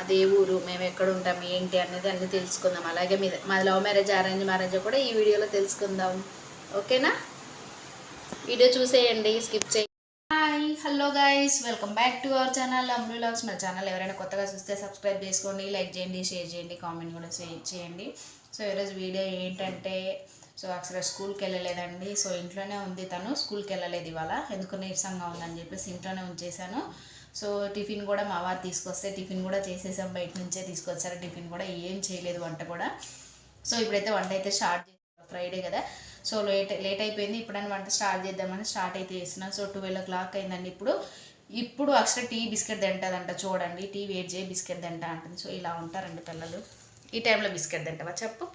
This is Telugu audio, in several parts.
అదే ఊరు మేము ఎక్కడ ఉంటాం ఏంటి అనేది అన్ని తెలుసుకుందాం. అలాగే మీ మా లవ్ మ్యారేజ్ అరేంజ్ మ్యారేజ్ కూడా ఈ వీడియోలో తెలుసుకుందాం. ఓకేనా? వీడియో చూసేయండి స్కిప్ చేయండి hi hello guys welcome back to our channel Amru loves మన ఛానల్. ఎవరైనా కొత్తగా చూస్తే సబ్స్క్రైబ్ చేసుకోండి లైక్ చేయండి షేర్ చేయండి కామెంట్ కూడా షేర్ చేయండి. సో ఈరోజు వీడియో ఏంటంటే సో అసలు స్కూల్కి వెళ్ళలేదండి. సో ఇంట్లోనే ఉంది తను స్కూల్కి వెళ్ళలేదు ఇవాళ. ఎందుకు నీరసంగా ఉందని చెప్పేసి ఇంట్లోనే ఉంచేసాను సో టిఫిన్ కూడా మా వారు తీసుకొస్తే టిఫిన్ కూడా చేసేసాం బయట నుంచే తీసుకొచ్చారు. టిఫిన్ కూడా ఏం చేయలేదు వంట కూడా. సో ఇప్పుడైతే వంట అయితే స్టార్ట్ చేస్తాం ఫ్రైడే కదా. సో లేట్ లేట్ అయిపోయింది. ఇప్పుడైనా వంట స్టార్ట్ చేద్దామని స్టార్ట్ అయితే చేసిన సో ట్వెల్వ్ ఓ క్లాక్ అయిందండి ఇప్పుడు. ఇప్పుడు అక్షర టీ బిస్కెట్ తింటుందంట చూడండి. టీ వేట్ చేయి బిస్కెట్ తింటా అంటుంది. సో ఇలా ఉంటారండి పిల్లలు. ఈ టైంలో బిస్కెట్ తింటావా? చెప్పు.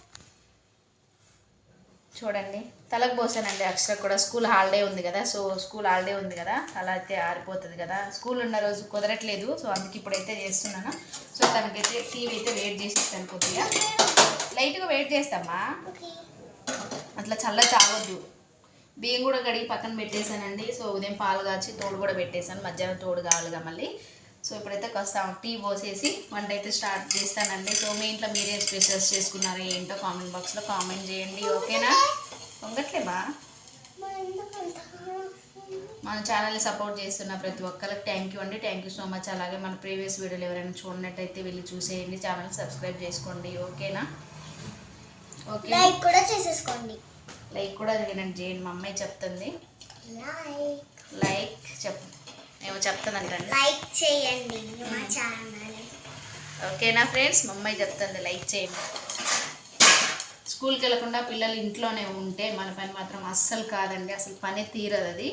చూడండి. తలకు పోసానండి. అక్షర కూడా స్కూల్ హాలిడే ఉంది కదా సో స్కూల్ హాలిడే ఉంది కదా అలా అయితే ఆరిపోతుంది కదా. స్కూల్ ఉన్న రోజు కుదరట్లేదు సో అందుకే ఇప్పుడైతే చేస్తున్నాను. సో తనకైతే టీవీ అయితే వెయిట్ చేసేస్తాను కొద్దిగా. లైట్గా వెయిట్ చేస్తామా అట్లా చల్ల చావద్దు బియ్యం కూడా కడిగి పక్కన పెట్టేశానండి. సో ఉదయం పాలు కాచి తోడు కూడా పెట్టేశాను. మధ్యాహ్నం తోడు కావాలిగా మళ్ళీ. సో ఇప్పుడైతే కాస్త టీ పోసేసి వంట అయితే స్టార్ట్ చేస్తానండి. సో మీ ఇంట్లో మీరేం స్పెషల్స్ చేసుకున్నారో ఏంటో కామెంట్ బాక్స్లో కామెంట్ చేయండి ఓకేనా? పొంగట్లేమా మన ఛానల్ని సపోర్ట్ చేస్తున్న ప్రతి ఒక్కరికి థ్యాంక్ యూ అండి. థ్యాంక్ యూ సో మచ్ అలాగే మన ప్రీవియస్ వీడియోలు ఎవరైనా చూడనట్టయితే వెళ్ళి చూసేయండి. ఛానల్ సబ్స్క్రైబ్ చేసుకోండి ఓకేనా? ఓకే. లైక్ కూడా చేసేసుకోండి. లైక్ కూడా నేను చేయండి మా అమ్మాయి చెప్తుంది. లైక్ లైక్ చెప్ ఏమో చెప్తుందంటండి లైక్ చేయండి మా ఛానల్. ఓకేనా ఫ్రెండ్స్? మా అమ్మాయి చెప్తుంది లైక్ చేయండి. స్కూల్కి వెళ్ళకుండా పిల్లలు ఇంట్లోనే ఉంటే మన పని మాత్రం అస్సలు కాదండి అసలు పని తీరదు అది.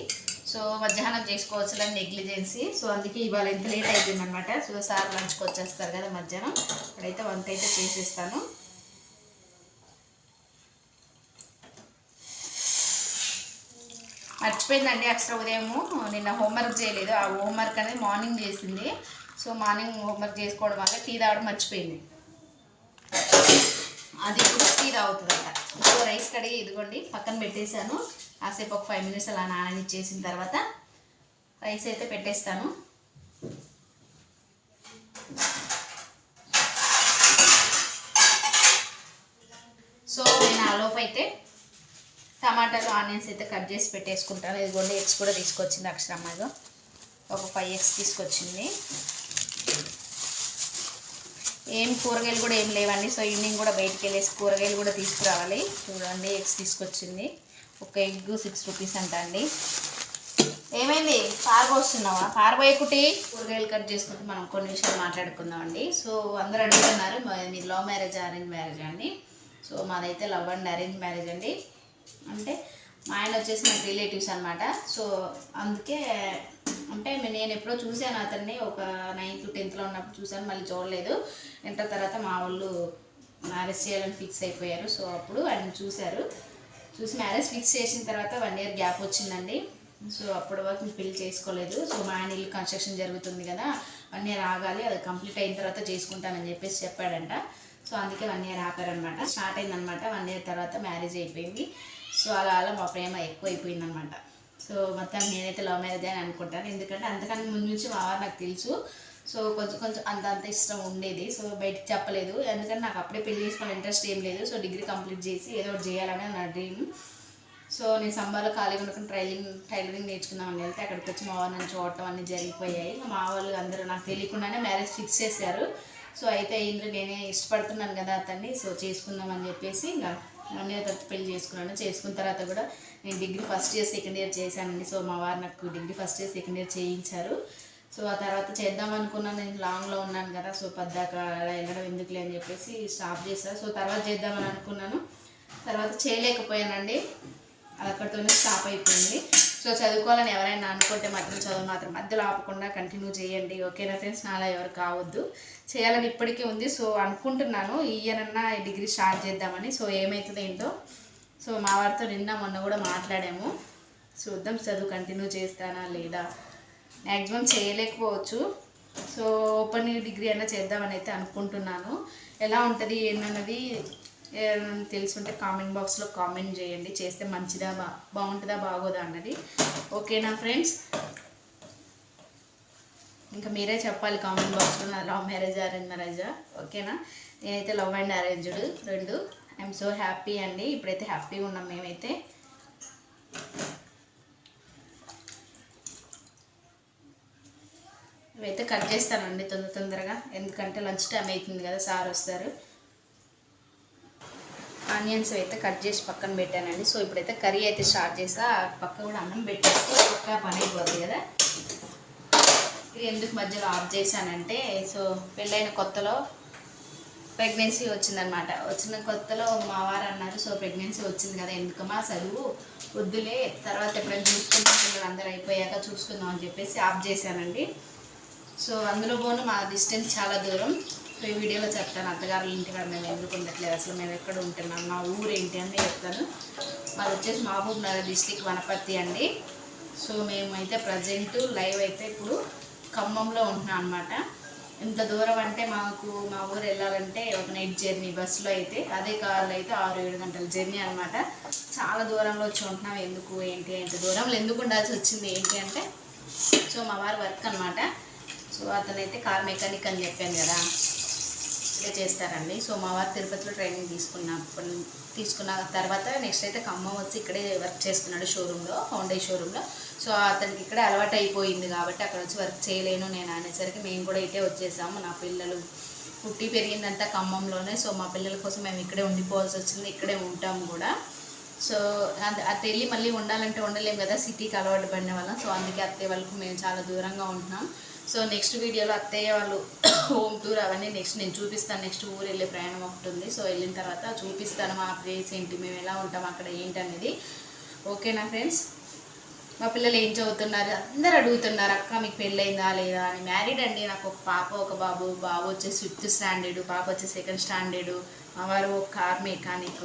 సో మధ్యాహ్నం చేసుకోవచ్చు అని నెగ్లిజెన్సీ. సో అందుకే ఇవాళ ఎంత లేట్ అయిపోయింది అనమాట సో సార్ లంచ్కి వచ్చేస్తారు కదా మధ్యాహ్నం. ఇప్పుడైతే వంట అయితే చేసేస్తాను. మర్చిపోయిందండి అక్షర ఉదయము. నిన్న హోంవర్క్ చేయలేదు. ఆ హోంవర్క్ అనేది మార్నింగ్ చేసింది. సో మార్నింగ్ హోంవర్క్ చేసుకోవడం వల్ల టీ తాగడం మర్చిపోయింది. అది ఇప్పుడు టీ తాగుతుందంట. సో రైస్ కడిగి ఇదిగోండి పక్కన పెట్టేశాను. కాసేపు ఒక ఫైవ్ మినిట్స్ అలా నాననిచ్చేసిన తర్వాత రైస్ అయితే పెట్టేస్తాను. సో నేను ఆలోపు అయితే టమాటాలు ఆనియన్స్ అయితే కట్ చేసి పెట్టేసుకుంటాను. ఇదిగోండి ఎగ్స్ కూడా తీసుకొచ్చింది అక్షరమ్మగా ఒక ఫైవ్ ఎగ్స్ తీసుకొచ్చింది. ఏం కూరగాయలు కూడా ఏం లేవండి. సో ఈవినింగ్ కూడా బయటికి వెళ్ళేసి కూరగాయలు కూడా తీసుకురావాలి. చూడండి ఎగ్స్ తీసుకొచ్చింది. ఒక ఎగ్ సిక్స్ రూపీస్ అంట అండి. ఏమైంది? పారబోస్తున్నావా? పారబోయకుటి కూరగాయలు కట్ చేసుకుంటూ మనం కొన్ని విషయాలు మాట్లాడుకుందామండి. సో అందరూ అడుగుతున్నారు మీ మీది లవ్ మ్యారేజ్ అరేంజ్ మ్యారేజ్ అండి. సో మాదైతే లవ్ అండ్ అరేంజ్ మ్యారేజ్ అండి. అంటే మా ఆయన వచ్చేసి నాకు రిలేటివ్స్ అనమాట సో అందుకే అంటే నేను ఎప్పుడో చూశాను అతన్ని. ఒక నైన్త్ టెన్త్లో ఉన్నప్పుడు చూశాను. మళ్ళీ చూడలేదు. ఇంటర్ తర్వాత మా వాళ్ళు మ్యారేజ్ చేయాలని ఫిక్స్ అయిపోయారు. సో అప్పుడు ఆయన చూశారు. చూసి మ్యారేజ్ ఫిక్స్ చేసిన తర్వాత వన్ ఇయర్ గ్యాప్ వచ్చిందండి. సో అప్పటి వరకు పెళ్ళి చేసుకోలేదు. సో మా ఆయన ఇల్లు కన్స్ట్రక్షన్ జరుగుతుంది కదా. వన్ ఇయర్ ఆగాలి. అది కంప్లీట్ అయిన తర్వాత చేసుకుంటానని చెప్పేసి చెప్పాడంట. సో అందుకే వన్ ఇయర్ ఆపారనమాట స్టార్ట్ అయిందనమాట వన్ ఇయర్ తర్వాత మ్యారేజ్ అయిపోయింది. సో అలా అలా మా ప్రేమ ఎక్కువైపోయిందనమాట. సో మొత్తం నేనైతే లవ్ మ్యారేజ్ అని అనుకుంటాను. ఎందుకంటే అంతకన్నా ముందు నుంచి మా వారు నాకు తెలుసు. సో కొంచెం కొంచెం అంత అంత ఇష్టం ఉండేది. సో బయటికి చెప్పలేదు. ఎందుకంటే నాకు అప్పుడే పెళ్ళి చేసుకునే ఇంట్రెస్ట్ ఏం లేదు. సో డిగ్రీ కంప్లీట్ చేసి ఏదో ఒకటి చేయాలని నా డ్రీమ్. సో నేను సంబాలో ఖాళీగా ఉండకుండా ట్రైలింగ్ టైలరింగ్ నేర్చుకుందామని వెళ్తే అక్కడికి వచ్చి మా వాళ్ళు నన్ను చూడటం అన్నీ జరిగిపోయాయి. మా వాళ్ళు అందరూ నాకు తెలియకుండానే మ్యారేజ్ ఫిక్స్ చేశారు. సో అయితే ఇందులో నేనే ఇష్టపడుతున్నాను కదా అతన్ని. సో చేసుకుందామని చెప్పేసి ఇంకా వన్ ఇయర్ తర్వాత పెళ్ళి చేసుకున్నాను. చేసుకున్న తర్వాత కూడా నేను degree first year second year చేశానండి. సో మా వారు నాకు degree first year second year చేయించారు. సో ఆ తర్వాత చేద్దాం అనుకున్నాను. నేను లాంగ్లో ఉన్నాను కదా. సో పద్దాక అలా వెళ్ళడం ఎందుకులే అని చెప్పేసి స్టాప్ చేశాను సో తర్వాత చేద్దామని అనుకున్నాను. తర్వాత చేయలేకపోయానండి. అది అక్కడితోనే స్టాప్ అయిపోయింది. సో చదువుకోవాలని ఎవరైనా అనుకుంటే మాత్రం చదువు మాత్రం మధ్యలో ఆపకుండా కంటిన్యూ చేయండి. ఓకేనా ఫ్రెండ్స్ నాలా ఎవరు కావద్దు. చేయాలని ఇప్పటికే ఉంది. సో అనుకుంటున్నాను. ఈ ఇయర్ అన్నా డిగ్రీ స్టార్ట్ చేద్దామని. సో ఏమవుతుంది ఏంటో? సో మా వారితో నిన్న మొన్న కూడా మాట్లాడాము. చూద్దాం. చదువు కంటిన్యూ చేస్తానా లేదా? మ్యాక్సిమం చేయలేకపోవచ్చు. సో ఓపెన్ డిగ్రీ అయినా చేద్దామని అయితే అనుకుంటున్నాను. ఎలా ఉంటుంది? ఏంటన్నది తెలుసుంటే కామెంట్ బాక్స్లో కామెంట్ చేయండి. చేస్తే మంచిదా బా బాగుంటుందా బాగోదా అన్నది. ఓకేనా ఫ్రెండ్స్ ఇంకా మీరే చెప్పాలి కామెంట్ బాక్స్లో నా లవ్ మ్యారేజ్ అరేంజ్ మ్యారేజా ఓకేనా నేనైతే లవ్ అండ్ అరేంజ్డ్ రెండు. ఐఎమ్ సో హ్యాపీ అండి. ఇప్పుడైతే హ్యాపీగా ఉన్నాం మేమైతే. ఇవైతే కట్ చేస్తానండి తొందర తొందరగా. ఎందుకంటే లంచ్ టైం అవుతుంది కదా సార్ వస్తారు. ఆనియన్స్ అయితే కట్ చేసి పక్కన పెట్టానండి. సో ఇప్పుడైతే కర్రీ అయితే స్టార్ట్ చేసా. ఆ పక్క కూడా అన్నం పెట్టేస్తే పక్క పని అయిపోతుంది కదా. ఇది ఎందుకు మధ్యలో ఆఫ్ చేశానంటే సో పెళ్ళైన కొత్తలో ప్రెగ్నెన్సీ వచ్చిందనమాట. వచ్చిన కొత్తలో మా వారు అన్నారు సో ప్రెగ్నెన్సీ వచ్చింది కదా ఎందుకమ్మా చదువు వద్దులే తర్వాత ఎప్పుడైనా చూసుకుంటాం పిల్లలు అందరూ అయిపోయాక చూసుకుందాం అని చెప్పేసి ఆఫ్ చేశానండి. సో అందులో పోను మా డిస్టెన్స్ చాలా దూరం. సో వీడియోలో చెప్తాను. అత్తగారుల ఇంటికాడ మేము ఎందుకు ఉండట్లేదు? అసలు మేము ఎక్కడ ఉంటున్నాం? మా ఊరు ఏంటి అని చెప్తాను. మాది వచ్చేసి మహబూబ్ నగర్ డిస్టిక్ వనపర్తి అండి. సో మేమైతే ప్రజెంట్ లైవ్ అయితే ఇప్పుడు ఖమ్మంలో ఉంటున్నాం అనమాట ఎంత దూరం అంటే మాకు మా ఊరు వెళ్ళాలంటే ఒక నైట్ జర్నీ బస్సులో అయితే అదే కార్లో అయితే ఆరు ఏడు గంటల జర్నీ అనమాట చాలా దూరంలో వచ్చి ఉంటున్నాం. ఎందుకు ఏంటి ఎంత దూరంలో ఎందుకు ఉండాల్సి వచ్చింది ఏంటి అంటే సో మా వారి వర్క్ అనమాట సో అతనైతే కార్ మెకానిక్ అని చెప్పాను కదా. ఇట్లా చేస్తారండి. సో మా వారు తిరుపతిలో ట్రైనింగ్ తీసుకున్నప్పుడు తీసుకున్న తర్వాత నెక్స్ట్ అయితే ఖమ్మం వచ్చి ఇక్కడే వర్క్ చేస్తున్నాడు షోరూంలో హోండై షోరూంలో సో అతనికి ఇక్కడే అలవాటు అయిపోయింది కాబట్టి అక్కడ వచ్చి వర్క్ చేయలేను నేను అనేసరికి మేము కూడా ఇటే వచ్చేసాము. నా పిల్లలు పుట్టి పెరిగిందంతా ఖమ్మంలోనే. సో మా పిల్లల కోసం మేము ఇక్కడే ఉండిపోవాల్సి వచ్చింది. ఇక్కడే ఉంటాం కూడా. సో అది అత్త వెళ్ళి మళ్ళీ ఉండాలంటే ఉండలేము కదా. సిటీకి అలవాటు పడిన వాళ్ళం. సో అందుకే అత్తయ్య వాళ్ళకు మేము చాలా దూరంగా ఉంటున్నాం. సో నెక్స్ట్ వీడియోలో అత్తయ్య వాళ్ళు హోమ్ టూర్ అవన్నీ నెక్స్ట్ నేను చూపిస్తాను. నెక్స్ట్ ఊరు వెళ్ళే ప్రయాణం ఒకటి ఉంది. సో వెళ్ళిన తర్వాత చూపిస్తాను మా ప్లేస్ ఏంటి మేము ఎలా ఉంటాం అక్కడ ఏంటనేది ఓకేనా ఫ్రెండ్స్ మా పిల్లలు ఏం చదువుతున్నారు? అందరు అడుగుతున్నారు అక్క మీకు పెళ్ళయిందా లేదా? అని. మ్యారీడ్ అండి నాకు ఒక పాప ఒక బాబు. బాబు వచ్చేసి ఫిఫ్త్ స్టాండర్డ్ పాప వచ్చేసి సెకండ్ స్టాండర్డ్ మా వారు ఒక కార్ మెకానిక్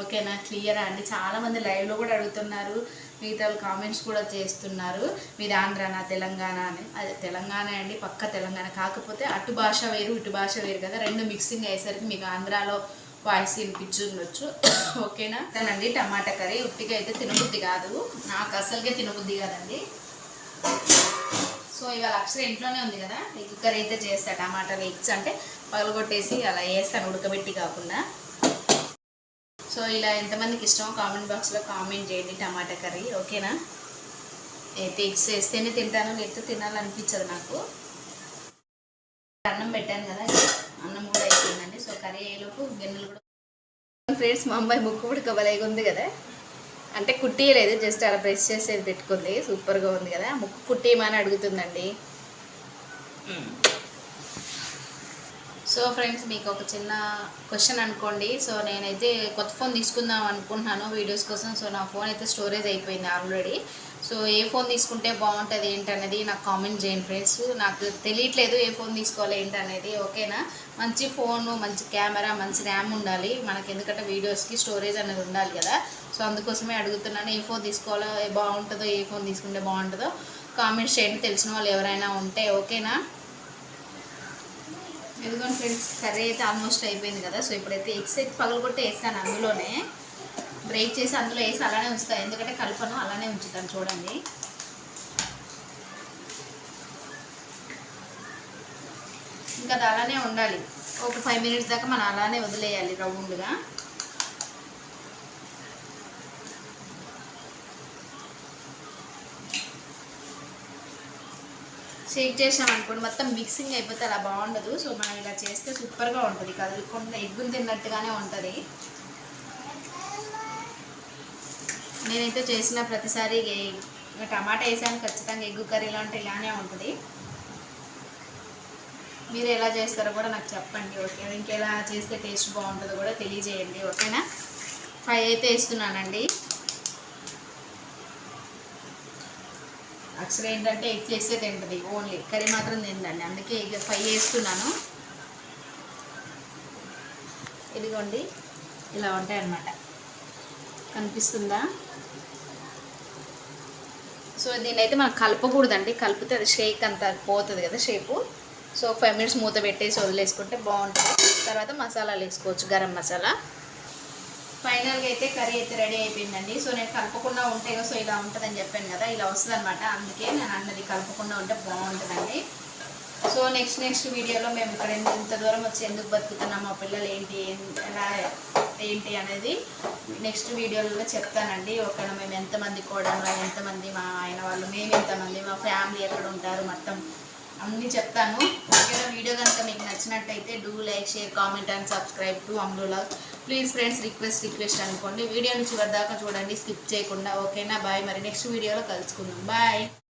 ఓకేనా? క్లియరా అండి? చాలామంది లైవ్లో కూడా అడుగుతున్నారు. మిగతా కామెంట్స్ కూడా చేస్తున్నారు. మీది ఆంధ్రానా తెలంగాణ అని. అదే తెలంగాణ అండి. పక్క తెలంగాణ. కాకపోతే అటు భాష వేరు ఇటు భాష వేరు కదా. రెండు మిక్సింగ్ అయ్యేసరికి మీకు ఆంధ్రాలో వాయిస్ వినిపించుండొచ్చు ఓకేనా? తనండి టమాటా కర్రీ. ఉట్టిగా అయితే తినబుద్ధి కాదు. నాకు అసలుగా తినబుద్ధి కాదండి. సో ఇవాళ అక్షర ఇంట్లోనే ఉంది కదా. ఎగ్ కర్రీ అయితే చేస్తా. టమాటాలు ఎగ్స్ అంటే పగలగొట్టేసి అలా వేస్తాను ఉడకబెట్టి కాకుండా. సో ఇలా ఎంతమందికి ఇష్టమో కామెంట్ బాక్స్లో కామెంట్ చేయండి టమాటా కర్రీ ఓకేనా? అయితే ఎగ్స్ వేస్తేనే తింటాను లేకపోతే తినాలనిపించదు నాకు. అన్నం పెట్టాను కదా అన్నం కూడా అయిపోయిందండి. సో కర్రీ అయ్యేలోపు గిన్నెలు కూడా ఫ్రెండ్స్ మా అమ్మాయి ముక్కు కూడా కబలేగా ఉంది కదా. అంటే కుట్టియలేదు జస్ట్ అలా ప్రెస్ చేసేది పెట్టుకుంది. సూపర్గా ఉంది కదా. ముక్కు కుట్టియమని అడుగుతుందండి. Hmm. సో ఫ్రెండ్స్ మీకు ఒక చిన్న క్వశ్చన్ అనుకోండి. సో నేనైతే కొత్త ఫోన్ తీసుకుందాం అనుకుంటున్నాను వీడియోస్ కోసం. సో నా ఫోన్ అయితే స్టోరేజ్ అయిపోయింది ఆల్రెడీ. సో ఏ ఫోన్ తీసుకుంటే బాగుంటుంది ఏంటనేది నాకు కామెంట్ చేయండి ఫ్రెండ్స్. నాకు తెలియట్లేదు ఏ ఫోన్ తీసుకోవాలి ఏంటనేది ఓకేనా? మంచి ఫోన్ మంచి కెమెరా మంచి ర్యామ్ ఉండాలి. మనకి ఎందుకంటే వీడియోస్కి స్టోరేజ్ అనేది ఉండాలి కదా. సో అందుకోసమే అడుగుతున్నాను ఏ ఫోన్ తీసుకోవాలో బాగుంటుందో ఏ ఫోన్ తీసుకుంటే బాగుంటుందో కామెంట్స్ చేయండి. తెలిసిన వాళ్ళు ఎవరైనా ఉంటే ఓకేనా? ఎందుకంటే ఫ్రెండ్స్ కర్రీ అయితే ఆల్మోస్ట్ అయిపోయింది కదా సో ఇప్పుడైతే ఎగ్స్ అయితే పగలగొట్టి వేస్తాను అందులోనే. బ్రేక్ చేసి అందులో వేసి అలానే ఉంచుతాను ఎందుకంటే కలపను అలానే ఉంచుతాను చూడండి. ఇంకా అది అలానే ఉండాలి. ఒక ఫైవ్ మినిట్స్ దాకా మనం అలానే వదిలేయాలి రౌండ్గా. షేక్ చేసామనుకోండి మొత్తం మిక్సింగ్ అయిపోతే అలా బాగుండదు. సో మనం ఇలా చేస్తే సూపర్గా ఉంటుంది కదులుకుండా ఎగ్గులు తిన్నట్టుగానే ఉంటుంది. నేనైతే చేసిన ప్రతిసారి టమాటా వేసాను ఖచ్చితంగా ఎగ్గు కర్రీలో అంటే ఇలానే ఉంటుంది. మీరు ఎలా చేస్తారో కూడా నాకు చెప్పండి ఓకే? ఇంకెలా చేస్తే టేస్ట్ బాగుంటుందో కూడా తెలియజేయండి ఓకేనా? ఫైవ్ అయితే వేస్తున్నానండి. అసలు ఏంటంటే ఎగ్ చేస్తే తింటుంది ఓన్లీ కర్రీ మాత్రం తిందండి అందుకే ఎగ్ ఫైవ్ చేస్తున్నాను. ఇదిగోండి ఇలా ఉంటాయి అన్నమాట కనిపిస్తుందా? సో దీన్ని అయితే మనం కలపకూడదండి. కలిపితే అది షేక్ అంత పోతుంది కదా షేపు. సో ఫైవ్ మినిట్స్ మూత పెట్టేసి వదిలేసుకుంటే బాగుంటుంది. తర్వాత మసాలాలు వేసుకోవచ్చు గరం మసాలా. ఫైనల్గా అయితే కర్రీ అయితే రెడీ అయిపోయిందండి. సో నేను కలపకుండా ఉంటే సో ఇలా ఉంటుందని చెప్పాను కదా ఇలా వస్తుంది అనమాట అందుకే నేను అన్నది కలపకుండా ఉంటే బాగుంటుందండి సో నెక్స్ట్ నెక్స్ట్ వీడియోలో మేము ఇక్కడ ఎంత- ఇంత దూరం వచ్చి ఎందుకు బతుకుతున్నాం మా పిల్లలు ఏంటి ఎలా ఏంటి అనేది నెక్స్ట్ వీడియోలో చెప్తానండి. ఒక మేము ఎంతమంది కోడలు ఎంతమంది మా ఆయన వాళ్ళు మేము ఎంతమంది మా ఫ్యామిలీ ఎక్కడ ఉంటారు మొత్తం అన్నీ చెప్తాను. ఒకవేళ వీడియో కనుక మీకు నచ్చినట్టయితే do like share comment and subscribe to అమ్రులా please friends request request అనుకోండి. వీడియోని చివరి దాకా చూడండి. స్కిప్ చేయకుండా. ఓకేనా బాయ్ మరి నెక్స్ట్ వీడియోలో కలుసుకుందాం. బాయ్